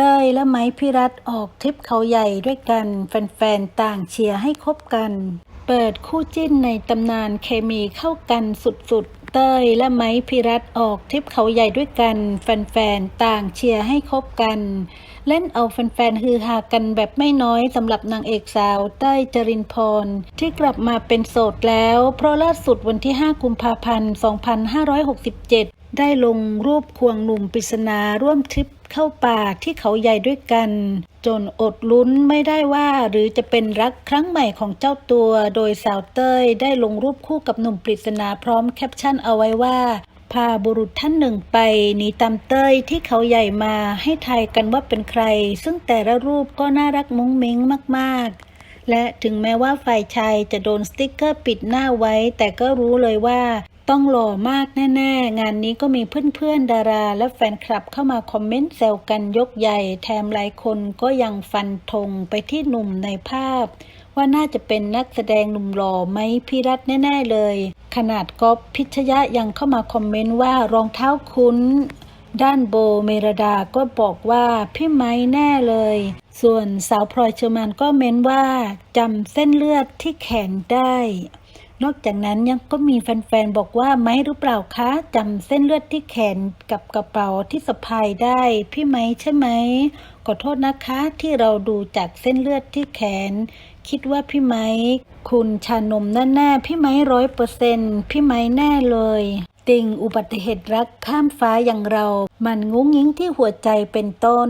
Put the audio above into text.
เต้ยและไม้พิรัตออกทริปเขาใหญ่ด้วยกัน แฟนๆ ต่างเชียร์ให้คบกัน เปิดคู่จิ้นในตำนานเคมีเข้ากันสุดๆ เต้ยและไม้พิรัตออกทริปเขาใหญ่ด้วยกัน แฟนๆ ต่างเชียร์ให้คบกัน เล่นเอาแฟนๆ ฮือฮากันแบบไม่น้อยสำหรับนางเอกสาวเต้ยจรินพร ที่กลับมาเป็นโสดแล้ว เพราะล่าสุดวันที่ 5 กุมภาพันธ์ 2567 ได้ลงรูปควงหนุ่มปริศนาร่วมทริปเข้าป่าที่เขาใหญ่ด้วยกัน จนอดลุ้นไม่ได้ว่าหรือจะเป็นรักครั้งใหม่ของเจ้าตัว โดยสาวเต้ยได้ลงรูปคู่กับหนุ่มปริศนาพร้อมแคปชั่นเอาไว้ว่า พาบุรุษท่านหนึ่งไปหนีตามเต้ยที่เขาใหญ่มาให้ทายกันว่าเป็นใคร ซึ่งแต่ละรูปก็น่ารักมุ้งมิ้งมากๆและถึงแม้ว่าฝ่ายชายจะโดนสติ๊กเกอร์ปิดหน้าไว้ แต่ก็รู้เลยว่า ต้องหล่อมากแน่ๆ งานนี้ก็มีเพื่อนๆ ดารา และแฟนคลับเข้ามาคอมเมนต์แซวกันยกใหญ่ แถมหลายคนก็ยังฟันธงไปที่หนุ่มในภาพ ว่าน่าจะเป็นนักแสดงหนุ่มหล่อไหมพี่รัตแน่ๆเลย ขนาดก๊อฟพิชยะยังเข้ามาคอมเมนต์ว่ารองเท้าคุ้น ด้านโบเมรดาก็บอกว่าพี่ไม้แน่เลย ส่วนสาวพลอยเชอร์มานก็เม้นว่าจำเส้นเลือดที่แขนได้ นอกจากนั้นยังก็มีแฟนๆ บอกว่าไม้หรือเปล่าคะจำเส้นเลือดที่แขนกับกระเป๋าที่สะพายได้ พี่ไม้ใช่ไหมขอโทษนะคะที่เราดูจากเส้นเลือดที่แขน คิดว่าพี่ไม้คุณชานมแน่ๆพี่ไม้ร้อยเปอร์เซ็นต์พี่ไม้แน่เลยติ่งอุบัติเหตุรักข้ามฟ้าอย่างเรา มันงุ้งยิงที่หัวใจเป็นต้น